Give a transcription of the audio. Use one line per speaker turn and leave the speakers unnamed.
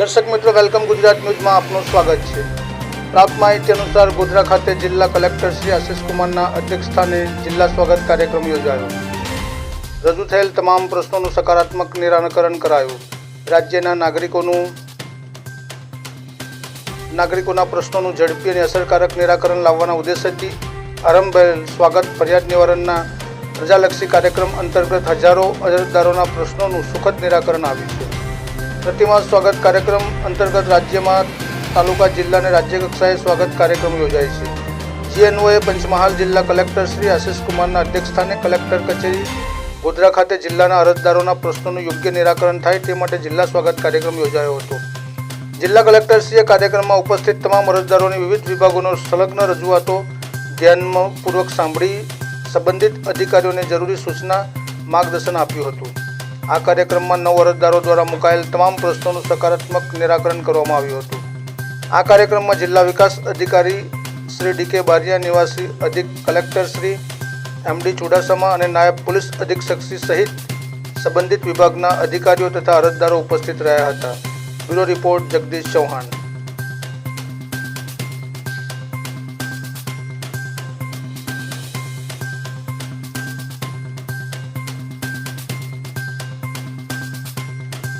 દર્શક મિત્રો, વેલકમ ગુજરાત ન્યૂઝમાં આપનું સ્વાગત છે. પ્રાપ્ત માહિતી અનુસાર ગોધરા ખાતે જિલ્લા કલેક્ટર શ્રી આશિષ કુમારના અધ્યક્ષસ્થાને જિલ્લા સ્વાગત કાર્યક્રમ યોજાયો. રજૂ થયેલ તમામ પ્રશ્નોનું સકારાત્મક નિરાકરણ કરાયું. રાજ્યના નાગરિકોનું, નાગરિકોના પ્રશ્નોનું ઝડપી અને અસરકારક નિરાકરણ લાવવાના ઉદ્દેશ્યથી આરંભેલ સ્વાગત ફરિયાદ નિવારણના પ્રજાલક્ષી કાર્યક્રમ અંતર્ગત હજારો અરજદારોના પ્રશ્નોનું સુખદ નિરાકરણ આવ્યું છે. પ્રતિમાસ સ્વાગત કાર્યક્રમ અંતર્ગત રાજ્યમાં તાલુકા, જિલ્લા અને રાજ્ય કક્ષાએ સ્વાગત કાર્યક્રમ યોજાય છે. જીએનઓએ પંચમહાલ જિલ્લા કલેક્ટર શ્રી આશિષ કુમારના અધ્યક્ષસ્થાને કલેક્ટર કચેરી, ગોધરા ખાતે જિલ્લાના અરજદારોના પ્રશ્નોનું યોગ્ય નિરાકરણ થાય તે માટે જિલ્લા સ્વાગત કાર્યક્રમ યોજાયો હતો. જિલ્લા કલેક્ટરશ્રીએ કાર્યક્રમમાં ઉપસ્થિત તમામ અરજદારોની વિવિધ વિભાગોનો સંલગ્ન રજૂઆતો ધ્યાનપૂર્વક સાંભળી, સંબંધિત અધિકારીઓને જરૂરી સૂચના, માર્ગદર્શન આપ્યું હતું. આ કાર્યક્રમમાં નવ અરજદારો દ્વારા મુકાયેલ તમામ પ્રશ્નોનું સકારાત્મક નિરાકરણ કરવામાં આવ્યું હતું. આ કાર્યક્રમમાં જિલ્લા વિકાસ અધિકારી શ્રી ડી કે બારિયા, નિવાસી અધિક કલેક્ટર શ્રી એમડી ચુડાસમા અને નાયબ પોલીસ અધિક્ષક શ્રી સહિત સંબંધિત વિભાગના અધિકારીઓ તથા અરજદારો ઉપસ્થિત રહ્યા હતા. Bureau report Jagdish Chauhan.